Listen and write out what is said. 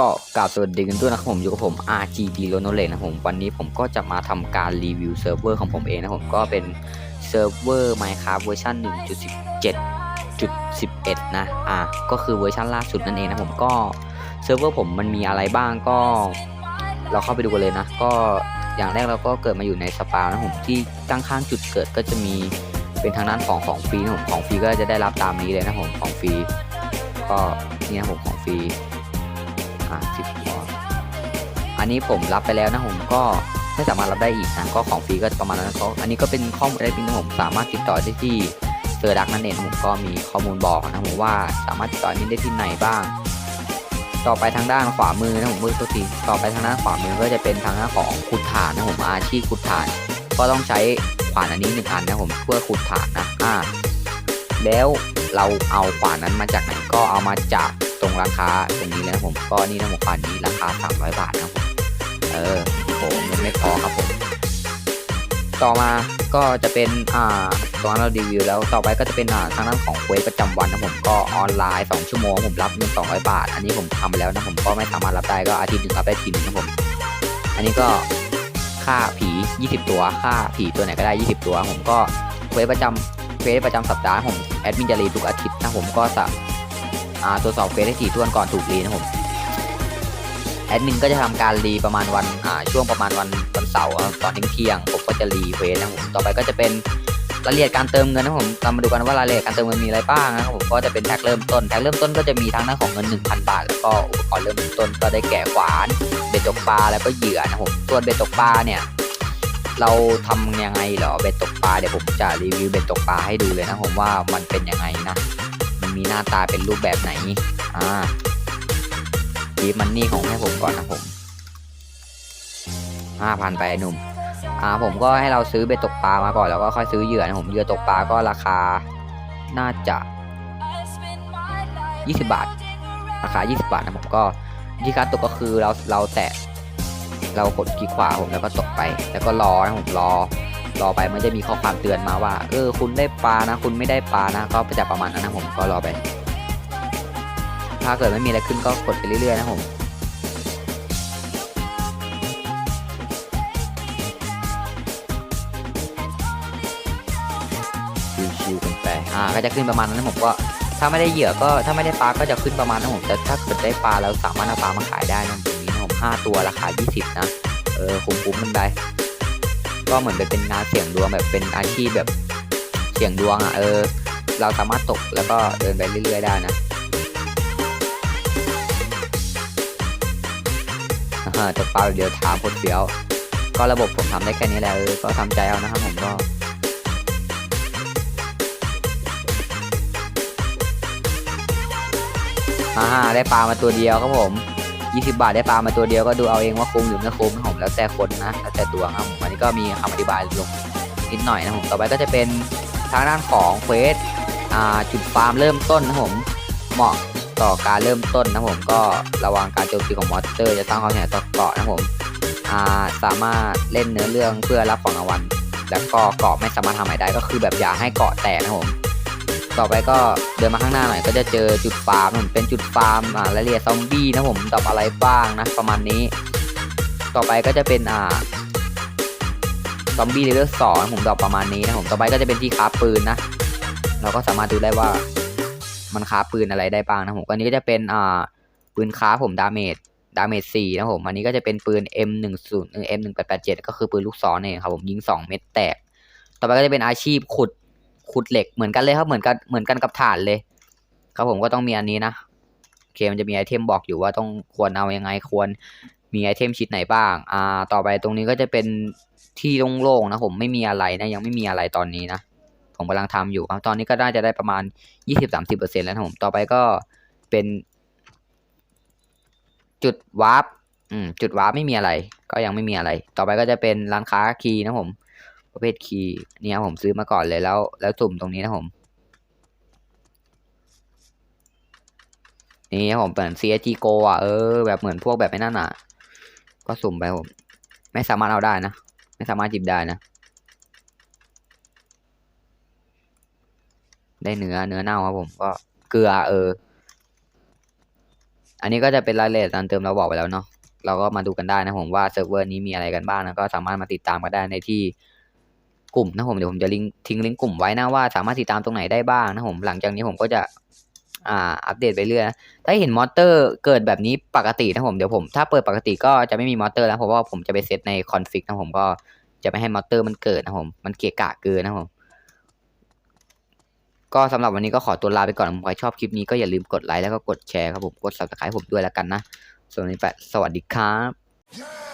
ก็กราบสวัสดีกันด้วยนะครับผมอยู่กับผม RGB l o n o l e นะผมวันนี้ผมก็จะมาทำการรีวิวเซิร์ฟเวอร์ของผมเองนะผมก็เป็นเซิร์ฟเวอร์ Minecraft เวอร์ชัน1.17.11 นะอะก็คือเวอร์ชันล่าสุดนั่นเองนะผมก็เซิร์ฟเวอร์ผมมันมีอะไรบ้างก็ เราเข้าไปดูกันเลยนะ ก็อย่างแรกเราก็เกิดมาอยู่ในสปานะผมที่ตั้งข้างจุดเกิดก็จะมีเป็นทางด้านของของฟรีนะผมของฟรีก็จะได้รับตามนี้เลยนะผมของฟรีก็นี่นะผมของฟรี อ่าสิบหัวอันนี้ผมรับไปแล้วนะผมก็ไม่สามารถรับได้อีกนะก็ของฟรีก็ประมาณนั้นก็อันนี้ก็เป็นข้อมูลได้พิงนะผมสามารถติดต่อได้ที่เซอร์ดักนั่นเองผมก็มีข้อมูลบอกนะผมว่าสามารถติดต่อนี้ได้ที่ไหนบ้าง ต่อไปทางด้านขวามือนะผมมือตัวทีต่อไปทางด้านขวามือก็จะเป็นทางด้านของขุดฐานนะผมอาชีพขุดฐาน ก็ต้องใช้ขวานอันนี้หนึ่งอันนะผมเพื่อขุดฐานนะอ่าแล้วเราเอาขวานนั้นมาจากไหนก็เอามาจาก ตรงราคาตรงนี้เลยนะผมก็นี่นะผมขวานนี้ราคา 300 บาทนะผมเออโหเงินไม่พอครับผมต่อมาก็จะเป็นอ่าตอนเรารีวิวแล้วต่อไปก็จะเป็นอ่าทางด้านของเควสประจำวันนะผมก็ออนไลน์ 2 ชั่วโมงผมรับเงิน200 บาท อันนี้ผมทำไปแล้วนะผมก็ไม่สามารถรับได้ก็อาทิตย์หนึ่งรับได้ทีหนึงนะผม อันนี้ก็ค่าผี 20 ตัวค่าผีตัวไหนก็ได้ 20 ตัว ผมก็เควสประจำเควสประจำสัปดาห์ผมแอดมินจะรีทุกอาทิตย์นะผมก็จะอ่า ตรวจสอบเควสให้ถี่ถ้วนก่อนถูกรีนะผมแอดมินก็จะทำการรีประมาณวันช่วงประมาณวันวันเสาร์ตอนเที่ยงผมก็จะรีเควสนะผมต่อไปก็จะเป็นรายละเอียดการเติมเงินนะผมเรามาดูกันว่ารายละเอียดการเติมเงินมีอะไรบ้างนะครับผมก็จะเป็นแท็กเริ่มต้นแท็กเริ่มต้นก็จะมีทั้งหน้าของเงิน 1,000 บาท แล้วก็อุปกรณ์เริ่มต้นก็ได้แก่ขวาน เบ็ดตกปลาแล้วก็เหยื่อนะผมส่วนเบ็ดตกปลาเนี่ยเราทำยังไงเหรอเบ็ดตกปลาเดี๋ยวผมจะรีวิวเบ็ดตกปลาให้ดูเลยนะผมว่ามันเป็นยังไงนะ มีหน้าตาเป็นรูปแบบไหน อ่าดีมันนี่ของให้ผมก่อนนะผมห้าพันไปหนุ่ม อ่าผมก็ให้เราซื้อเบ็ดตกปลามาก่อนแล้วก็ค่อยซื้อเหยื่อนะผมเหยื่อตกปลาก็ราคาน่าจะ 20 บาท ราคา 20 บาทนะผมก็วิธีการตกก็คือเราเราแตะเรากดคลิกขวาผมแล้วก็ตกไป แล้วก็รอนะผมรอ รอไปมันจะมีข้อความเตือนมาว่า เออ คุณได้ปลานะ คุณไม่ได้ปลานะ ก็จะประมาณนั้นนะผมก็รอไป ถ้าเกิดไม่มีอะไรขึ้นก็กดไปเรื่อยๆนะผมชิวๆกันไปอ่าก็จะขึ้นประมาณนั้นนะผมก็ถ้าไม่ได้เหยื่อก็ถ้าไม่ได้ปลาก็จะขึ้นประมาณนั้นผมแต่ถ้าเกิดได้ปลาเราสามารถเอาปลามาขายได้นะตรงนี้นะผมห้าตัวราคา 20 นะ เออคุ้มๆมันไป ก็เหมือนไปเป็นงานเสี่ยงดวงแบบเป็นอาชีพแบบเสี่ยงดวงอะเออ เราสามารถตกแล้วก็เดินไปเรื่อย ๆ ได้นะอ่าตกปลาเดียวถามคนเดียว ก็ระบบผมทำได้แค่นี้แหละเออก็ทำใจเอานะครับผมก็อ่าได้ปลามาตัวเดียวครับผม 20 บาทได้ปลามาตัวเดียวก็ดูเอาเองว่าคุ้มหรือไม่คุ้มนะผมแล้วแต่คนนะแล้วแต่ตัวครับผมอันนี้ก็มีคำอธิบายลงนิดหน่อยนะผมต่อไปก็จะเป็นทางด้านของเควสจุดฟาร์มเริ่มต้นนะผมเหมาะต่อการเริ่มต้นนะผมก็ระวังการโจมตีของมอนสเตอร์ จะตั้งความเสียหายต่อเกาะนะผมาสามารถเล่นเนื้อเรื่องเพื่อรับของรางวัลแล้วก็เกาะไม่สามารถทำอะไรได้ก็คือแบบอย่าให้เกาะแตกนะผม ต่อไปก็เดินมาข้างหน้าหน่อยก็จะเจอจุดฟาร์มผมเป็นจุดฟาร์มอ่ารายละเอียดซอมบี้นะผมตอบอะไรบ้างนะประมาณนี้ ต่อไปก็จะเป็นอ่าซอมบี้เลเวลสองผมตอบประมาณนี้นะผมต่อไปก็จะเป็นที่คราปืนนะ เราก็สามารถดูได้ว่ามันคราปืนอะไรได้บ้างนะผมอันนี้ก็จะเป็นอ่าปืนคราผมดาเมจดาเมจสี่นะผมอันนี้ก็จะเป็นปืน M 1 0 M 1 8 8 7 ก็คือปืนลูกศรเองครับผมยิงสองเม็ดแตก ต่อไปก็จะเป็นอาชีพขุด ขุดเหล็กเหมือนกันเลยครับเหมือนกันเหมือนกันกับฐานเลย ครับผมก็ต้องมีอันนี้นะโอเคมันจะมีไอเทมบอกอยู่ว่าต้องควรเอายังไงควรมีไอเทมชิ้นไหนบ้าง อ่า ต่อไปตรงนี้ก็จะเป็นที่โล่งๆนะผมไม่มีอะไรนะ ยังไม่มีอะไรตอนนี้นะ ผมกำลังทำอยู่ครับ ตอนนี้ก็น่าจะได้ประมาณ20-30%แล้วนะผม ต่อไปก็เป็น จุดวาร์ป อืม จุดวาร์ปไม่มีอะไร ก็ยังไม่มีอะไร ต่อไปก็จะเป็นร้านค้าคีย์นะผม ประเภทคีย์เนี่ยผมซื้อมาก่อนเลยแล้ว แล้วสุ่มตรงนี้นะผมนี่ครับผมเป็น CSG Go อะเออแบบเหมือนพวกแบบไอ้นั่นอะ ก็สุ่มไปผม ไม่สามารถเอาได้นะ ไม่สามารถจิบได้นะ ได้เนื้อเนื้อเน่าครับผมก็เกลือเออ อันนี้ก็จะเป็นรายละเอียดตามเติมเราบอกไปแล้วเนาะเราก็มาดูกันได้นะผมว่าเซิร์ฟเวอร์นี้มีอะไรกันบ้างนะก็สามารถมาติดตามกันได้ในที่ กลุ่มนะผมเดี๋ยวผมจะลิงก์ทิ้งลิงก์กลุ่มไว้นะว่าสามารถติดตามตรงไหนได้บ้างนะผมหลังจากนี้ผมก็จะอ่าอัปเดตไปเรื่อยถ้าเห็นมอเตอร์เกิดแบบนี้ปกตินะผมเดี๋ยวผมถ้าเปิดปกติก็จะไม่มีมอเตอร์แล้วเพราะว่าผมจะไปเซตในคอนฟิกนะผมก็จะไม่ให้มอเตอร์มันเกิดนะผมมันเกะกะเกินนะผมก็สำหรับวันนี้ก็ขอตัวลาไปก่อนผมใครชอบคลิปนี้ก็อย่าลืมกดไลค์แล้วก็กดแชร์ครับผมกด subscribe ผมด้วยแล้วกันนะส่วนวันนี้ไปสวัสดีครับ Yeah!